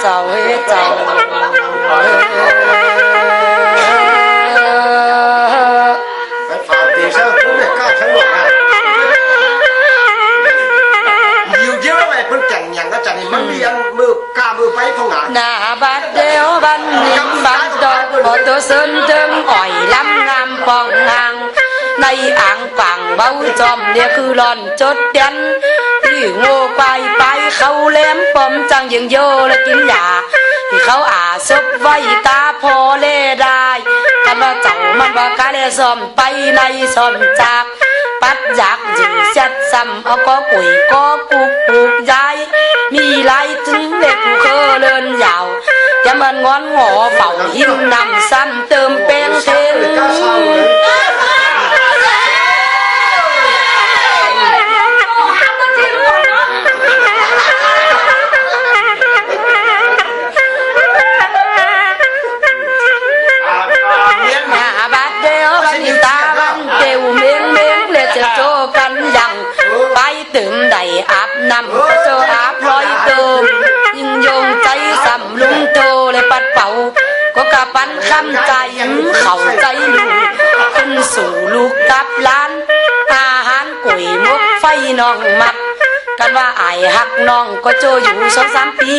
เจ้าเฮ้เจ้าไปฝากตีซะผู้ไม่กล้าทั้งหมดอะอยู่เยอะไปเพิ่นแก่งย่างก็จันนี่มันมีอันมือกล้ามือไปพงอะหน้าบัดเดียวบันนิมบันดอกบอตัวเสินเติมอ่อยลำงามปองนางในอ่างปังเบาจอมเนี่ยคือหลอนจดยัน ที่โง่ไปไปเขาแหลมปอมจังยังโยและกินยาที่เขาอาซบไว้ตาพอเลได้กันว่าเจ้ามันว่ากาเลซ่อมไปในซ่อมจากปัดอยากยิงเสียดซ้ำเอาก็ปุ๋ยก็ปลูกปลูกย้ายมีไรถึงเด็กเคอเลินยาวจะมันงอนหงอเฝ้าหินนำซ้ำเติมแป้งเทง น้องมัก กันว่าไอายหักน้องก็โจอยู่สองสามปี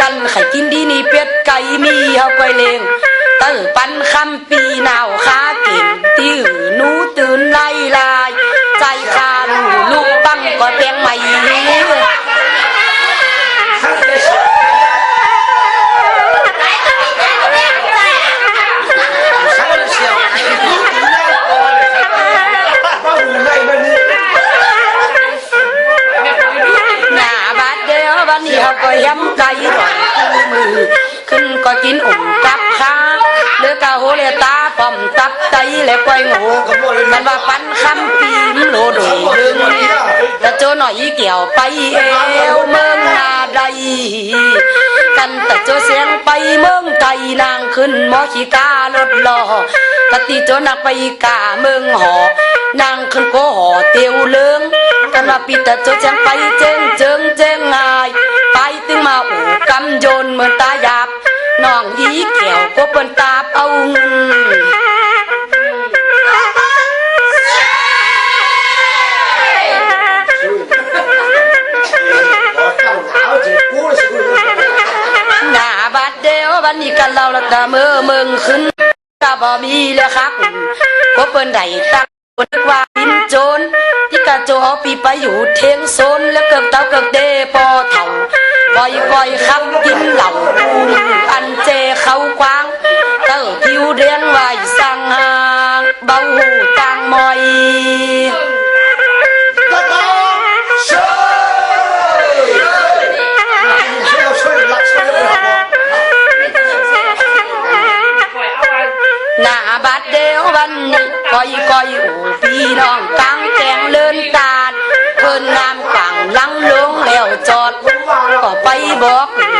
กันไข่กินดีนี่เป็ดไก่มีเฮาก้อยเลงเตื้อปันคำปีหนาว กะโหเลตาปอมตับไตและก้อยงูมันว่าปันคำปีมโลโดยดึงแต่โจหน่อยเกี่ยวไปเอวเมืองนาใดกันแต่โจเสียงไปเมืองไทยนางขึ้นมอขีการถล้อกติโจนักไปกาเมืองหอนางขึ้นโกหอเตียวเลืองกันว่าปีแต่โจเสียงไปเจ้งเจิงเจ้งงายไปตึงมาอู่กำโยนเหมือนตาหยาบ น้องอีเกี่ยวก็เป็นตาบเอาเงินหนาวจะกู้เลยสิกู้เลยหน้าบัดเดียววันนี้กันเราละกะเมื่อเมืองขึ้นกะบ่มีแล้วครับก็เปิ้นได้ตั้งคนว่าบินโจรที่กะโจเอาปีไปอยู่เทียงโซนแล้วเกิกเต้าเกิกเดปอเถ่าบ่อยบ่อยครับกินเหล้า ผิวเรียนไว้สั่งหางเบาหูต่างมอยตะตาช่วยช่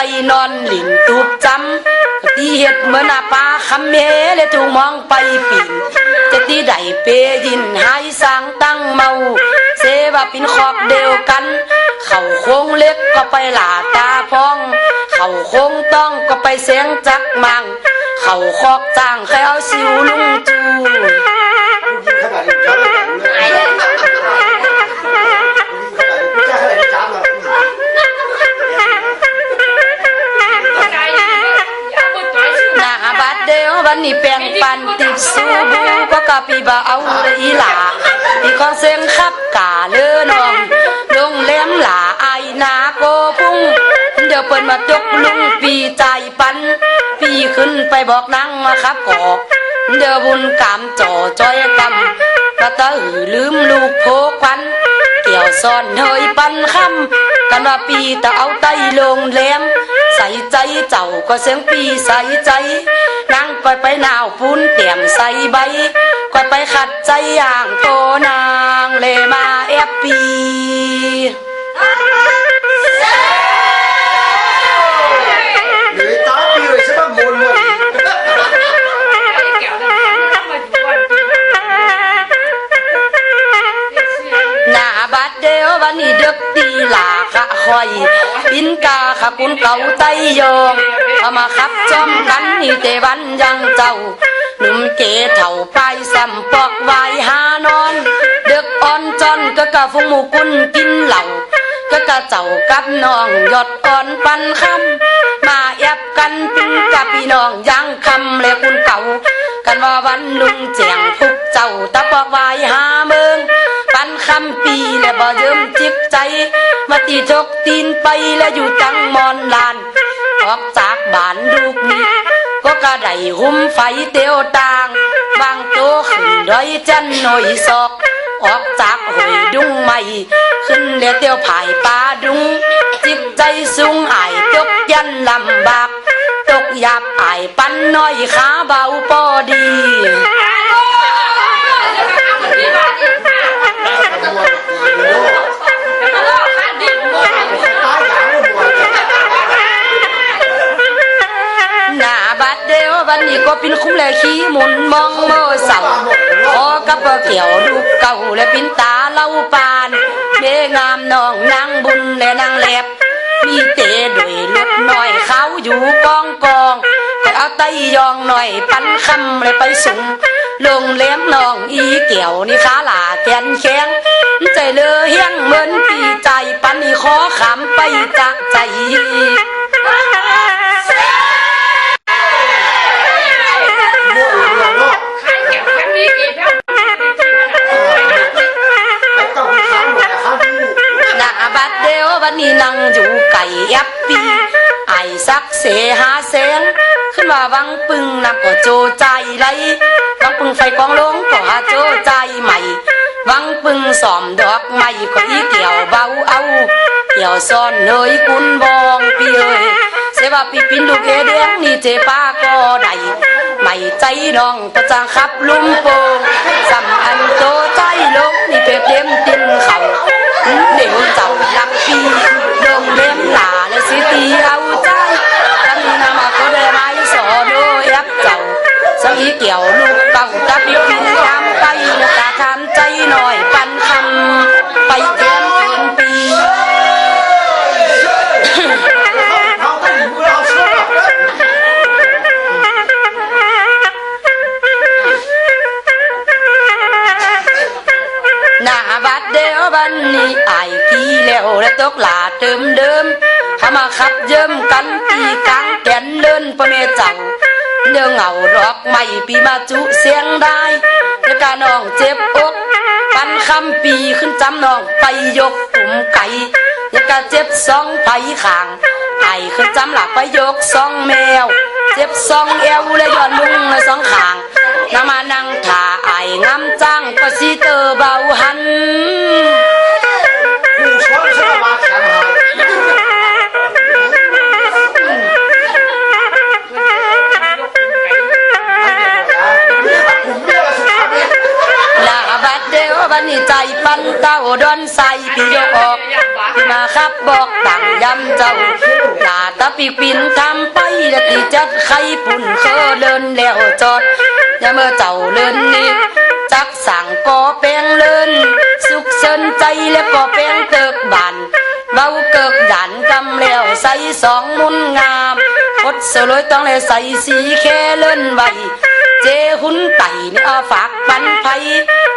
ไปนอนหลินตูบจำที่เห็ดเหมือนอาปาคำเมและถูกมองไปปิ่นจะที่ใดเปยินให้สางตั้งเมา เสว่าป็นขอบเดียวกัน เข่าโค้งเล็กก็ไปหลาตาพอง เข่าโค้งต้องก็ไปเสียงจักมัง เข่าคอกจ้างใครเอาสิวลุงจู ปันติดสูบูก็กะปีบาเอาเลยอีหลาที่ขอเสียงขับกาเลือนองลงเล่มหลาไอนาโกพุ่งเดี๋ยวเปิ้นมาจกลุงปีใจปันปีขึ้นไปบอกนั่งมาครับกอกเดี๋ยวบุญกามจ่อจอยกำกระตือลืมลูกโพควัน ซ่อนเฮยปันคำกันว่าปีตะเอาไตลงแหลมใส่ใจเจ้าก็เสียงปีใส่ใจนั่งก็ไปหนาวพุ้นเตรียมใส่ใบก็ไปขัดใจอย่างโตนางเลมาแอบปี เดวันนี้เด็กตีหลากะคอยบินกาขะกุนเก่าไตยองเอามาขับจอมกันนี่เตวันยังเจ้าหนุ่มเกเถ่าไปสัมปอกไว้หานอน เด็กอ่อนจอนก็กะฟุงหมูกุนกินเหล่าก็กะเจ้ากับน้องยอดอ่อนปันคำมาแอบกันตึงกับพี่น้องยังคำเลยคุณเก่า กันว่าวันลุงแจงทุกเจ้าตะปอกไว้หาน คำปีและบ่เยิ้มจิกใจ มาตีทกตีนไปและอยู่จังมอนลานออกจากบ้านลูกนี้ก็กระไดหุ้มไฟเตียวต่างวางโตวขึ้นดอยจันหน่อยศอก ออกจากหอยดุงใหม่ ขึ้นเลี้ยเตียวผายป่าดุงจิตใจสูงอายตกยันลำบาก ตกหยาบอายปันน้อยขาเบาปอดี วันนี้ก็เป็นคุ้มแลขี้หมุนมองโมเสาพอกับเกี่ยวลูกเก่าและปินตาเล่าปานเมงามน้องนางบุญและนางแลบมีเตะด้วยล็บหน่อยเขาอยู่กองกองแต่เอาไตยองหน่อยปันคำเลยไปสูงลงเลี้ยงน้องอีเกี่ยวนี่ขาหลาแกนแข็งใจเลอเฮียงเหมือนปีใจปันนี่ขอขำไปจะใจ นี่นั่งอยู่ไก่ยับปีไอซักเสหาแสงขึ้นมาวังปึงนำก็โจใจไรวังปึงไฟกองลงก็หาโจใจใหม่ วังปึงสอมดอกไม้ก็อีเกี่ยวเบาเอาเกี่ยวซ่อนเนยกุนบองเปีเอ้ย เสว่าปีปินลูกเอเดียงนี่เจป้าก็ได้ไม่ใจน้องก็จะขับลุมโปงสำอันโตใจลงนี่เปรียบเต็มตินเขาเดี๋ยวเจ้าลักปีเดิมเล่มหลาและสิตีเอาใจกันนามาก็ได้ไม้สอโดยับเจ้าสังอีเกี่ยวลูกเก่าตะปิวพินยามไปแล้วตาทานใจหน่อย เติมเดิมเขามาขับเยิ้มกันปีกลางแกนเดินพ่อแม่เจ้าเนื้อเหงาดอกไม้ปีมาจุเสียงได้แล้วกาน้องเจ็บอกปันคำปีขึ้นจำน้องไปยกกลุ่มไก่แล้วก็เจ็บสองไผขางไอขึ้นจำหลักไปยกสองแมว เจ็บสองเอวและย้อนลุงและสองขางนามานั่งถ่าไอ้งามจังก็สิเตอเบาหัน ใจปันเต้าดอนใส่พี่ยกออกมาครับบอกต่างยำเจ้าหลาตะปีกปินทำไปและตีจัดไข่ปุ่นเคอเดินแล้วจอดยาเมื่อเจ้าเลินนี่จักสั่งก่อแปลงเลินสุขเสินใจแล้วก่อแปลงเติกบาน เบาเกิกดันกำแล้วใส่สองมุนงามพดสลอยต้องเลยใส่สีแค่เลินใบเจหุ่นไต่นี่เอาฝากปันไพ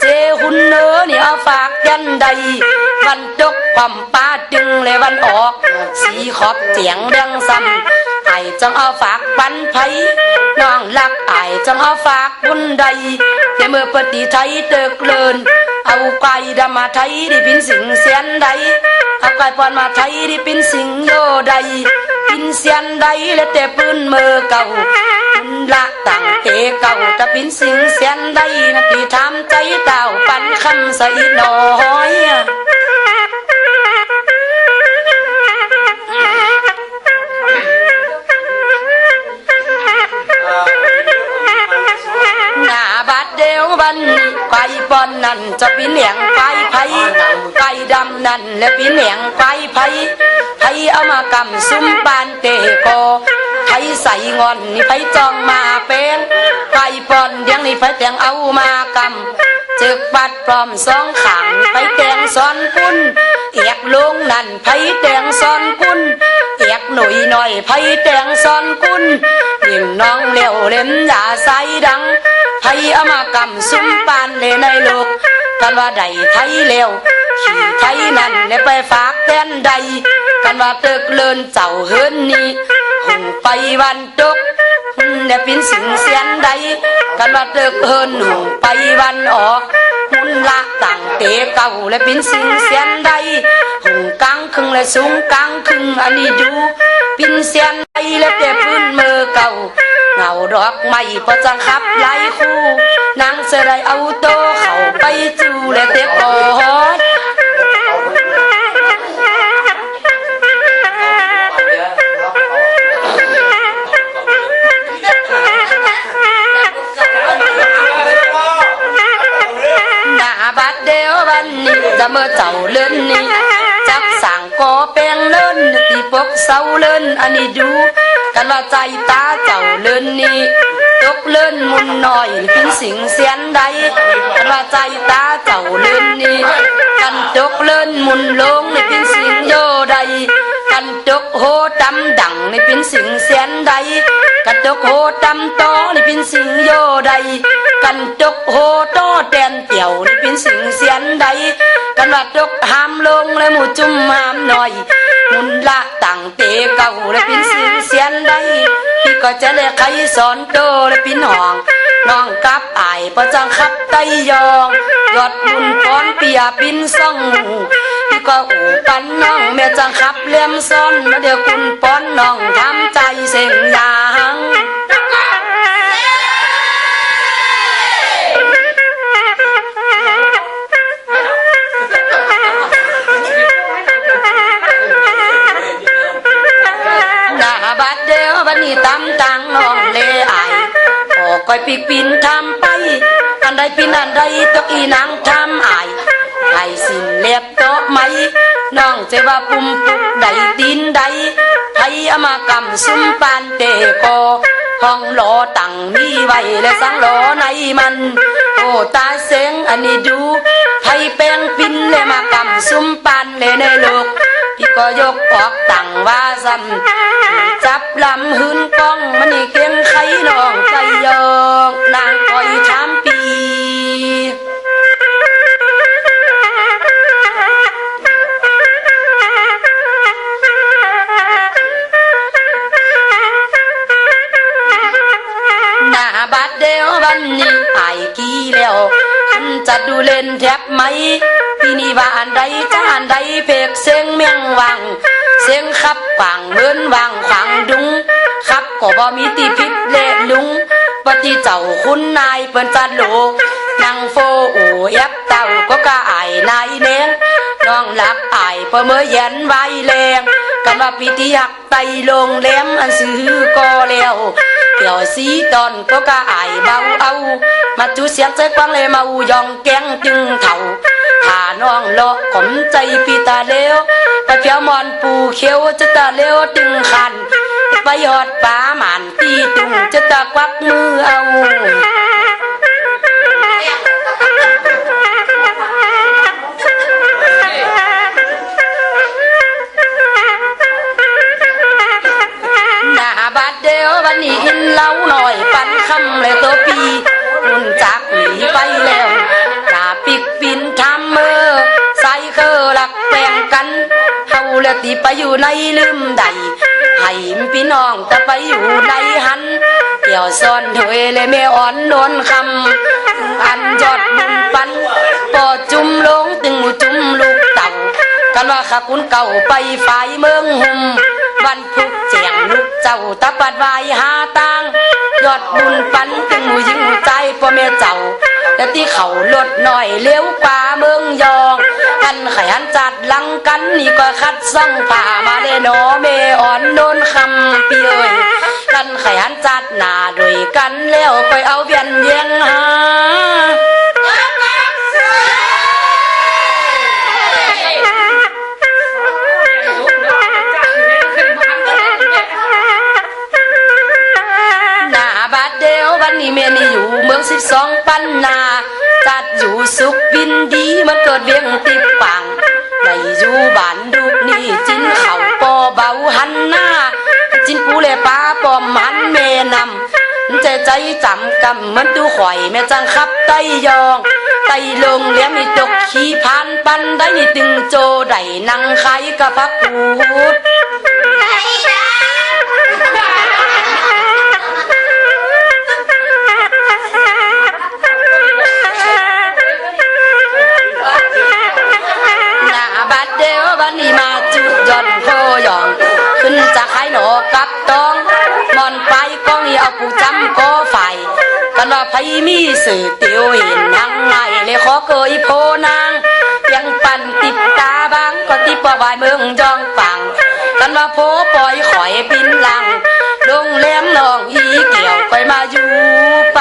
เจหุ่นเนื้อนี่เอาฝากยันใด วันจกความป้าดึงเลยวันออก สีขอบเสียงเรื่องซ้ำ ไอ้จังเอาฝากปันไผน้องรักไอ้จังเอาฝากบุญใดแต่เมื่อปฏิไทยเติกเลินเอาไก่ดำมาไทยด้เป็นสิงเสียนใดเอาไก่ปอนมาไทยด้เป็นสิงโยใดปินเสียนใดและแต่ปืนมือเก่าละตั้งเตเก่าจะเป็นสิงเสียนได้นะที่ทำใจเต่าปันคำใส่น้อย นั่นจะเป็นเหลียงไก่ไผ่ไก่ดำนั่นและเป็นเหลียงไก่ไผ่ไผ่เอามากำซุ้มบานเตโกไผ่ใส่งอนนี่ไผ่จองมาเป็นไก่ปอนเดียงนี่ไผ่แต่งเอามากำจึกบัดปลอมสองขางไผ่แต่งซ้อนปุ้นลงนั่นไผแดงซ้อนกุนเอียกหน่อยหน่อยไผแดงซ้อนกุนยิ่งน้องเลี้ยวเล่มอย่าใส่ดัง ไผเอมากำซุ้มปานเลยในโลกกันว่าใดไทยเลี้ยวขี่ไทยนั่นเลยไปฝากแทนใด กันว่าตึกเลินเจ้าเฮินนี้หุ่งไปวันตกเนี่ยป็นสิงเสียนใด กันว่าตึกเฮินหุ่งไปวันออกหุ่นละต่างเตะเก่าและป็นสิงเสียนใดหุ่งกลางครึ่งและสูงกลางครึ่งอันนี้ดูป็นเสียนใดและแต่พื้นมือเก่าาดอกไม้ประจังคับไล่คู่นางเสไดเอาโตเข้าไปจูและเตะกอดหน้าบัดเดียววันนี้จะเมื่อเจ้าเลินนี้จักสั่งกอแปลงเลินที่พวกเศร้าเลินอันนี้ดู กันว่าใจตาเจ้าเลินนี้ตกเลินมุนหน่อยเป็นสิงเสียนใดกันว่าใจตาเจ้าเลินนี้กันตกเลินมุนลงในเป็นสิงโยใดกันตกโหดำดังในเป็นสิงเสียนใดกันตกโหดำโตในเป็นสิงโยใดกันตกโหโตแดนเตี่ยวในเป็นสิงเสียนใดกันว่าตกหามลงและหมู่จุ่มหามหน่อย มุนละตั้งเตะเก่าและปินสิงเสียนใดพี่ก็จะเลยใครสอนโตและปินห่องน้องกับอายประจังขับไตยองยอดบุญป้อนเปียปินซ่องหมู่พี่ก็อู่ปันน้องแม่จังขับเลี้ยมซ้อนมาเดี๋ยวคุณป้อนน้องทำใจเสียงยา นนี้ตำตังน้องเลไอายออกก้อยปีกปินทำไป อันใดปินอันใดตกอีนางทำอายให้สิ้นเล็บโตไหมน้องจะว่าปุ่มปุกใดตีนใดไทยอมากำซุ้มปานเตโกห้องหลอตังมีไว้และสังหลอในมัน โอ้ตาเสงอันนี้ดูไทยแป้งปินและมากำซุ้มปานเลยในโลก ก็ยกออกตังว่าซ้ำจับลำหืนกล้องมันนี่เกียงไขน้องใจยองนางคอยถามปีหน้าบัดเดียววันนี้ไอ้กี่แล้ว นจะดูเล่นแทบไหมพี่นี่ว่าอันใดจะอันใดเพกเสียงเมียงวัง เสียงขับฝังเหมือนวางขวางดุงขับก็บ่มีตีพิษเละลุงปฏิเจ้าคุณนายเปิ้นจัดโลนางโฟอูเอ็บเต่าก็กะไอายนายเนงน้องรักอายเพื่อเมื่อเย็นไว้แรง กันว่าปีที่หักไตลงแหลมอันซื้อก็แล้วเกี่ยวสีตอนก็กะอายเบาเอามาจูเสียงใจกว้างเลยมาอูยองแกงจึงเถ่าถ้าน้องเลาะผมใจปีตาเลวไปเพียวมอนปูเขียวจะตาเลวตึงคันไปยอดป้าหมันตีตุงจะตะควักมือเอา บาดเดียววันนี้อินเล่าหน่อยปันคำเลยตัวปีหุ่นจากหนีไปแล้วตาปิกปินทำเมอใส่เคอหลักแปลงกันเฮาและตีไปอยู่ในลืมใดให้พี่น้องจะไปอยู่ในหันเกี่ยวซ่อนถวยเลยแม่อ่อนโดนคำอันยอดบุญปันปอจุ่มลงตึงหมูจุ่มลูกเต่ากันว่าข้าคุณเก่าไปฝ่ายเมืองหุม วันพุกเจียงลูกเจ้าตะปัดวายหาตังยอดบุญปันถึงหูยิงหัวใจพ่อแม่เจ้าแต่ที่เขาลดหน่อยเลี้ยวกว่าเมืองยองกันขยันจัดลังกันนี่ก็คัดซ่องผ่ามาเลยเนอเมอ่อนโดนคำเปีเอ้ยกันขยันจัดหนาด้วยกันแล้วไปเอาเวียนเยียงหา เมียนี่อยู่เมืองสิบสองปันนา จัดอยู่สุขวินดีมันเกิดเวียงติดปังในอยู่บ้านลูกนี่จินเข่าปอเบาหันหน้า จินปูเลป้าปอมมันเมนำใจใจจำกำมันดูข่อยแม่จังขับไตยองไตลงเลี้ยมีตกขี้พานปันได้นี่ตึงโจได้นังไข่กะพักพูด เดียวบันนี้มาจุดยอนโพยอง ขึ้นจากไข่หนอกับตองมอนไปก้องเอาผู้จำก็ไฟกันว่าไผมีสื่อเตียวห็นยังไงเลยขอเกยโพนางยังปั่นติดตาบางก็ติดปวายเมืองจองฟังกันว่าโพปล่อยข่อยปินลังดงแหลมนองอีเกี่ยวไปมาอยู่ไป